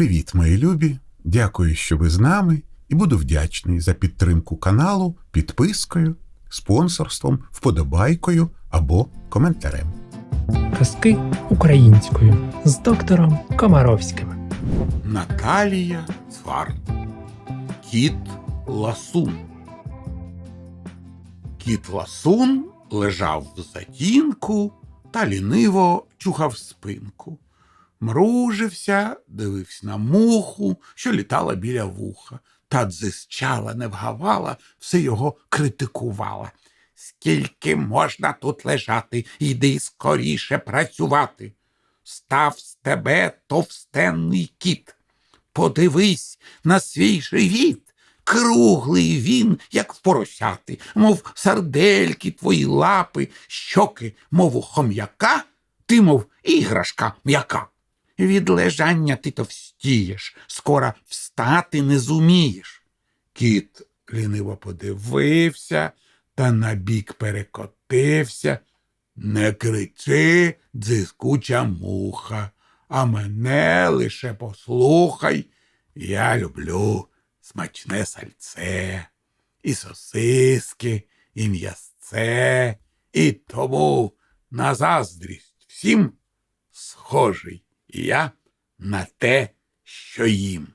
Привіт, мої любі! Дякую, що ви з нами, і буду вдячний за підтримку каналу підпискою, спонсорством, вподобайкою або коментарем. Казки українською з доктором Комаровським. Наталія Цвар. Кіт Ласун. Кіт Ласун лежав в затінку та ліниво чухав спинку. Мружився, дивився на муху, що літала біля вуха, та дзищала, не вгавала, все його критикувала. Скільки можна тут лежати, іди скоріше працювати. Став з тебе товстенний кіт. Подивись на свій живіт. Круглий він, як поросяти, мов сардельки твої лапи, щоки, мов у хом'яка, ти, мов іграшка м'яка. Від лежання ти товстієш, скоро встати не зумієш. Кіт ліниво подивився та набік перекотився. Не кричи, дзискуча муха, а мене лише послухай. Я люблю смачне сальце, і сосиски, і м'ясце, і тому на заздрість всім схожий я на те, що їм.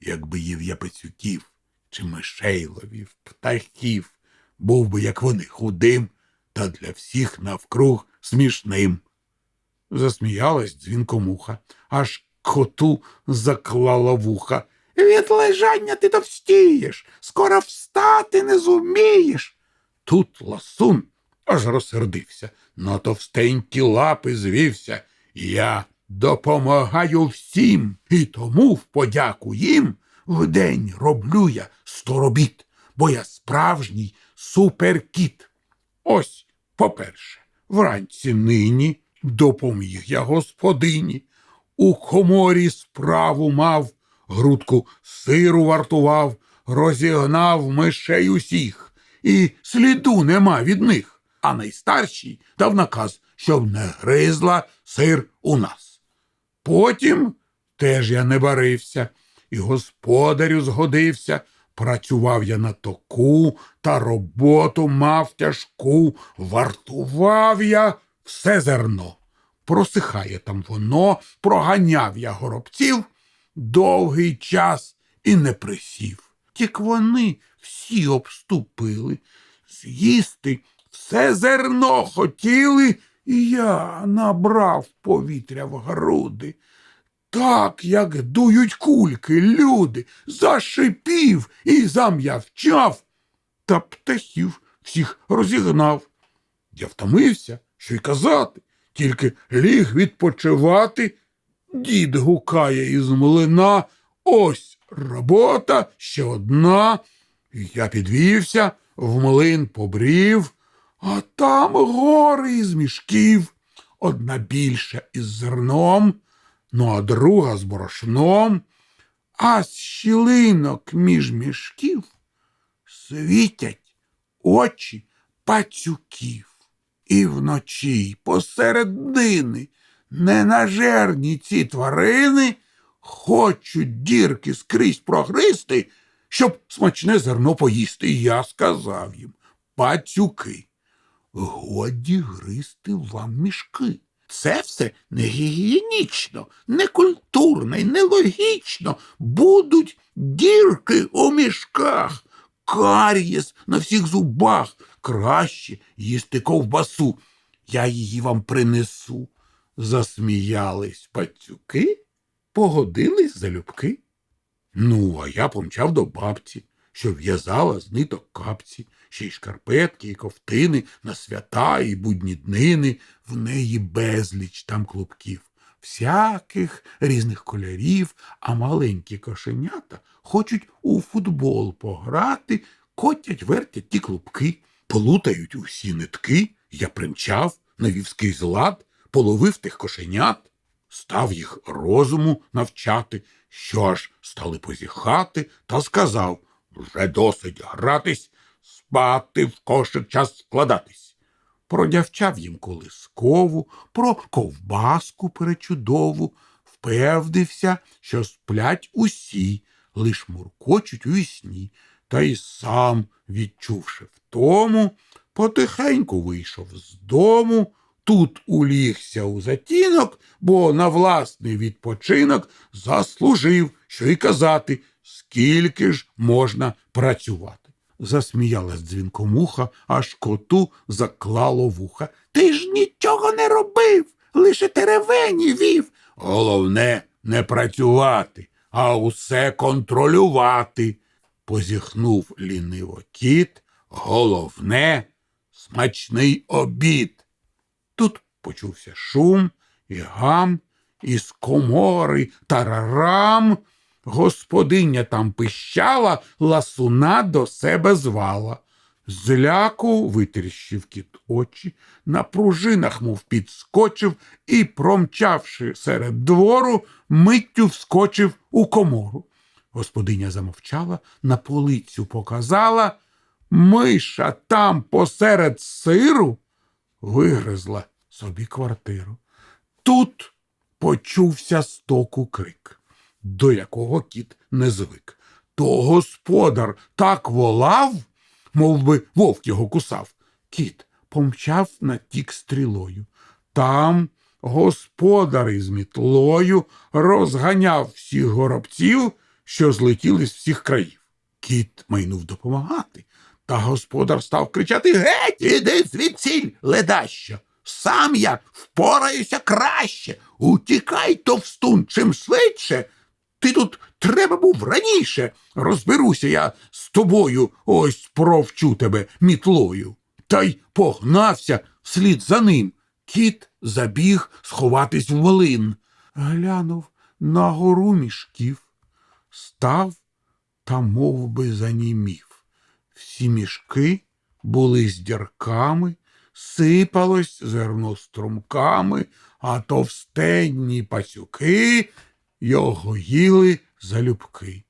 Якби їв я пацюків чи мишей ловів, птахів, був би, як вони, худим та для всіх навкруг смішним. Засміялась дзвінкомуха, аж коту заклала вуха. Від лежання ти товстієш, скоро встати не зумієш. Тут ласун аж розсердився, на товстенькі лапи звівся. Я допомагаю всім, і тому в подяку їм вдень роблю я сто робіт, бо я справжній суперкіт. Ось, по-перше, вранці нині допоміг я господині. У коморі справу мав, грудку сиру вартував, розігнав мишей усіх, і сліду нема від них. А найстарший дав наказ, щоб не гризла сир у нас. Потім теж я не барився, і господарю згодився. Працював я на току та роботу мав тяжку, вартував я все зерно. Просихає там воно, проганяв я горобців довгий час і не присів. Тільки вони всі обступили, з'їсти все зерно хотіли, і я набрав повітря в груди. Так, як дують кульки, люди, зашипів і зам'явчав, та птахів всіх розігнав. Я втомився, що й казати, тільки ліг відпочивати. Дід гукає із млина. Ось робота ще одна. Я підвівся, в млин побрів, а там гори із мішків. Одна більша із зерном, ну а друга з борошном, а з щілинок між мішків світять очі пацюків. І вночі, посеред дини, ненажерні ці тварини хочуть дірки скрізь прогристи, щоб смачне зерно поїсти. І я сказав їм пацюки, годі гристи вам мішки. Це все не гігієнічно, не культурно й нелогічно. Будуть дірки у мішках, карієс на всіх зубах. Краще їсти ковбасу. Я її вам принесу. Засміялись пацюки, погодились залюбки. Ну, а я помчав до бабці, що в'язала з ниток капці, ще й шкарпетки, і ковтини на свята і будні днини, в неї безліч там клубків, всяких різних кольорів, а маленькі кошенята хочуть у футбол пограти, котять, вертять ті клубки, плутають усі нитки. Я примчав, навів скрізь лад, половив тих кошенят, став їх розуму навчати, що аж стали позіхати, та сказав вже досить гратись, спати в кошик час складатись. Продявчав їм колискову, про ковбаску перечудову, впевнився, що сплять усі, лиш муркочуть у вісні, та й сам, відчувши втому, потихеньку вийшов з дому, тут улігся у затінок, бо на власний відпочинок заслужив, що й казати, скільки ж можна працювати. Засміялась дзвінкомуха, аж коту заклало вуха. Ти ж нічого не робив, лише теревені вів. Головне не працювати, а усе контролювати. Позіхнув ліниво кіт. Головне смачний обід. Тут почувся шум і гам, із комори тарарам. Господиня там пищала, ласуна до себе звала. Зляку витріщив кіт очі, на пружинах, мов підскочив і, промчавши серед двору, миттю вскочив у комору. Господиня замовчала, на полицю показала, миша там посеред сиру вигризла собі квартиру. Тут почувся стоку крик, до якого кіт не звик. То господар так волав, мов би вовк його кусав. Кіт помчав на тік стрілою. Там господар із мітлою розганяв всіх горобців, що злетіли з всіх країв. Кіт майнув допомагати, та господар став кричати Геть, іди звідсіль, ледащо! Сам я впораюся краще. Утікай, товстун, чим швидше. Ти тут треба був раніше. Розберуся я з тобою, ось провчу тебе мітлою. Та й погнався вслід за ним. Кіт забіг сховатись в волин. Глянув на гору мішків, став та мов би, занімів. Всі мішки були з дірками, сипалось зерно струмками, а товстенні пасюки його їли залюбки.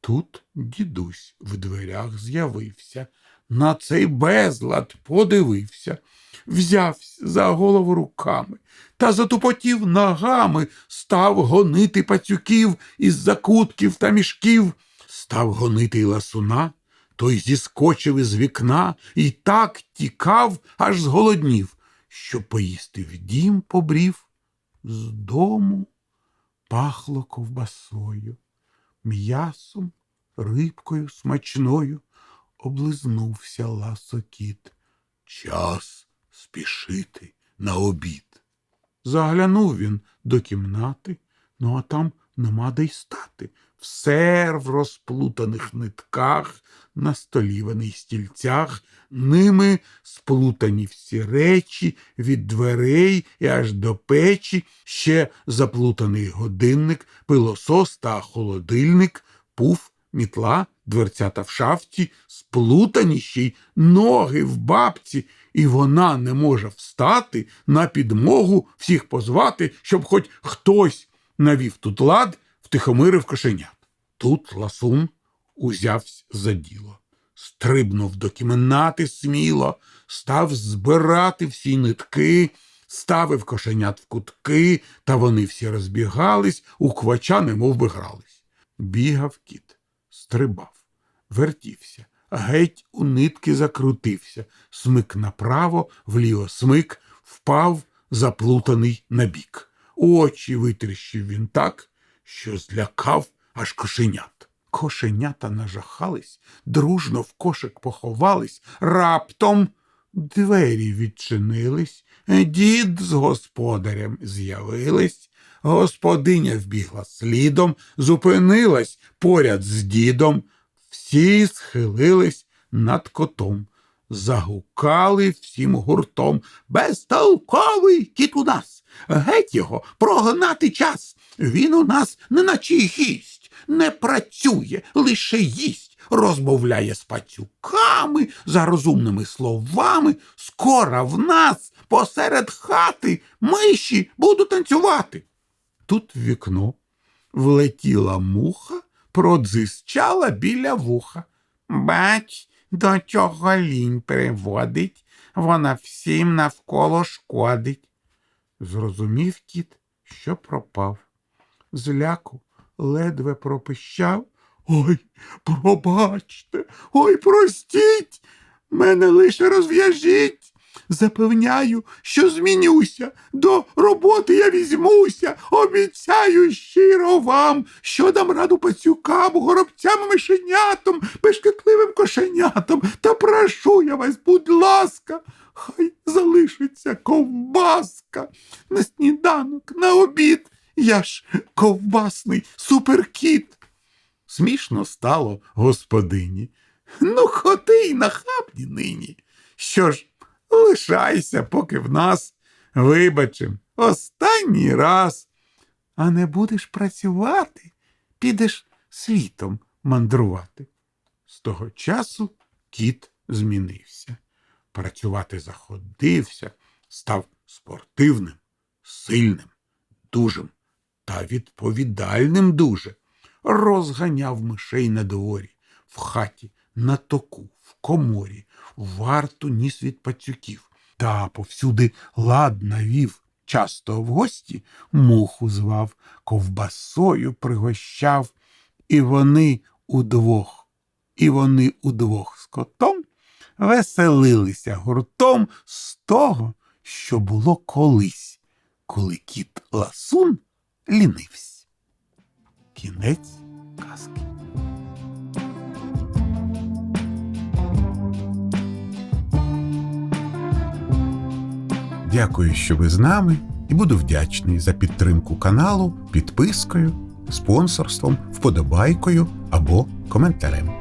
Тут дідусь в дверях з'явився, на цей безлад подивився, взявся за голову руками та затупотів ногами, став гонити пацюків із закутків та мішків, став гонити й ласуна, той зіскочив із вікна і так тікав, аж зголоднів, що поїсти в дім побрів. З дому пахло ковбасою, м'ясом, рибкою смачною облизнувся ласокіт. Час спішити на обід. Заглянув він до кімнати, ну а там нема де й стати. Все в розплутаних нитках, на столі вони й стільцях, ними сплутані всі речі від дверей і аж до печі, ще заплутаний годинник, пилосос та холодильник, пуф, мітла, дверцята в шафті, сплутані ще й ноги в бабці, і вона не може встати на підмогу всіх позвати, щоб хоч хтось навів тут лад, втихомирив кошенят. Тут ласун узявся за діло, стрибнув до кімнати сміло, став збирати всі нитки, ставив кошенят в кутки, та вони всі розбігались, у квача немов би грались. Бігав кіт, стрибав, вертівся, геть у нитки закрутився, смик направо, вліво смик, впав, заплутаний набік. Очі витріщив він так, що злякав аж кошенят. Кошенята нажахались, дружно в кошик поховались, раптом двері відчинились, дід з господарем з'явились, господиня вбігла слідом, зупинилась поряд з дідом, всі схилились над котом, загукали всім гуртом. Безтолковий кіт у нас, геть його прогнати час. Він у нас неначе гість, не працює, лише їсть, розмовляє з пацюками, за розумними словами. Скоро в нас посеред хати миші будуть танцювати. Тут в вікно влетіла муха, продзищала біля вуха. Бач, до чого лінь приводить, вона всім навколо шкодить. Зрозумів кіт, що пропав. Зляку ледве пропищав. Ой, пробачте, ой, простіть, мене лише розв'яжіть. Запевняю, що змінюся, до роботи я візьмуся, обіцяю щиро вам, що дам раду пацюкам, горобцям, мишенятам, бешкетливим кошенятам, та прошу я вас, будь ласка, хай залишиться ковбаска на сніданок, на обід. Я ж ковбасний суперкіт. Смішно стало господині. Ну, хоти й нахабні нині. Що ж, лишайся, поки в нас вибачим останній раз. А не будеш працювати, підеш світом мандрувати. З того часу кіт змінився. Працювати заходився, став спортивним, сильним, дужим та відповідальним дуже. Розганяв мишей на дворі, в хаті, на току, в коморі, варту ніс від пацюків, та повсюди лад навів. Часто в гості муху звав, ковбасою пригощав, і вони удвох, і вони удвох з котом веселилися гуртом з того, що було колись, коли кіт ласун лінився. Кінець казки. Дякую, що ви з нами, і буду вдячний за підтримку каналу підпискою, спонсорством, вподобайкою або коментарем.